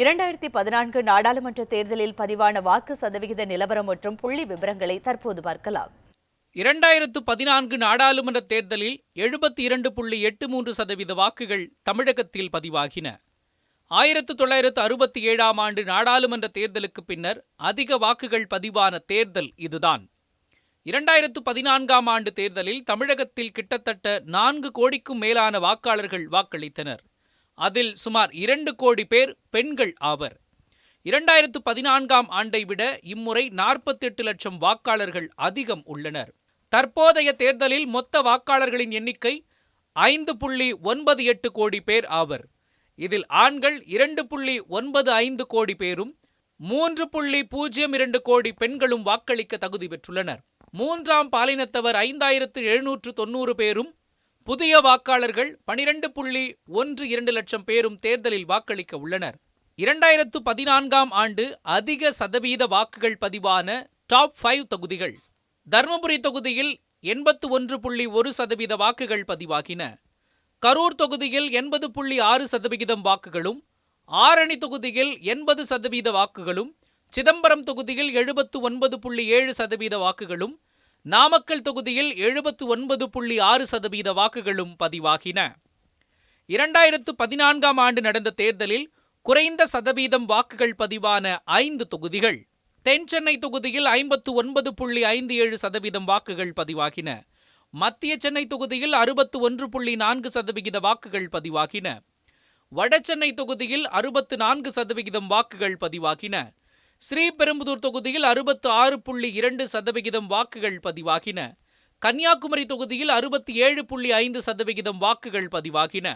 இரண்டாயிரத்தி பதினான்கு நாடாளுமன்ற தேர்தலில் பதிவான வாக்கு சதவிகித நிலவரம் மற்றும் புள்ளி விவரங்களை தற்போது பார்க்கலாம். இரண்டாயிரத்து பதினான்கு நாடாளுமன்ற தேர்தலில் எழுபத்தி இரண்டு புள்ளி எட்டு மூன்று சதவீத வாக்குகள் தமிழகத்தில் பதிவாகின. ஆயிரத்து தொள்ளாயிரத்து அறுபத்தி ஏழாம் ஆண்டு நாடாளுமன்ற தேர்தலுக்கு பின்னர் அதிக வாக்குகள் பதிவான தேர்தல் இதுதான். இரண்டாயிரத்து பதினான்காம் ஆண்டு தேர்தலில் தமிழகத்தில் கிட்டத்தட்ட நான்கு கோடிக்கும் மேலான வாக்காளர்கள் வாக்களித்தனர். அதில் சுமார் இரண்டு கோடி பேர் பெண்கள் ஆவர். இரண்டாயிரத்து பதினான்காம் ஆண்டை விட இம்முறை நாற்பத்தெட்டு லட்சம் வாக்காளர்கள் அதிகம் உள்ளனர். தற்போதைய தேர்தலில் மொத்த வாக்காளர்களின் எண்ணிக்கை ஐந்து புள்ளி ஒன்பது எட்டு கோடி பேர் ஆவர். இதில் ஆண்கள் இரண்டு புள்ளி ஒன்பது ஐந்து கோடி பேரும் மூன்று புள்ளி பூஜ்ஜியம் இரண்டு கோடி பெண்களும் வாக்களிக்க தகுதி பெற்றுள்ளனர். மூன்றாம் பாலினத்தவர் ஐந்தாயிரத்து எழுநூற்று தொன்னூறு பேரும் புதிய வாக்காளர்கள் பனிரெண்டு புள்ளி ஒன்று இரண்டு லட்சம் பேரும் தேர்தலில் வாக்களிக்க உள்ளனர். இரண்டாயிரத்து பதினான்காம் ஆண்டு அதிக சதவீத வாக்குகள் பதிவான டாப் ஃபைவ் தொகுதிகள். தருமபுரி தொகுதியில் எண்பத்து ஒன்று புள்ளி ஒரு சதவீத வாக்குகள் பதிவாகின. கரூர் தொகுதியில் எண்பது புள்ளி ஆறு சதவிகிதம் வாக்குகளும் ஆரணி தொகுதியில் எண்பது சதவீத வாக்குகளும் சிதம்பரம் தொகுதியில் எழுபத்து ஒன்பது புள்ளி ஏழு சதவீத வாக்குகளும் நாமக்கல் தொகுதியில் எழுபத்து ஒன்பது புள்ளி ஆறு சதவீத வாக்குகளும் பதிவாகின. இரண்டாயிரத்து பதினான்காம் ஆண்டு நடந்த தேர்தலில் குறைந்த சதவீதம் வாக்குகள் பதிவான ஐந்து தொகுதிகள். தென் சென்னை தொகுதியில் ஐம்பத்து ஒன்பது புள்ளி ஐந்து ஏழு சதவீதம் வாக்குகள் பதிவாகின. மத்திய சென்னை தொகுதியில் அறுபத்து ஒன்று புள்ளி நான்கு சதவிகித வாக்குகள் பதிவாகின. வடசென்னை தொகுதியில் அறுபத்து நான்கு சதவிகிதம் வாக்குகள் பதிவாகின. ஸ்ரீபெரும்புதூர் தொகுதியில் அறுபத்து ஆறு புள்ளி இரண்டு சதவிகிதம் வாக்குகள் பதிவாகின. கன்னியாகுமரி தொகுதியில் அறுபத்தி ஏழு புள்ளி ஐந்து சதவிகிதம் வாக்குகள் பதிவாகின.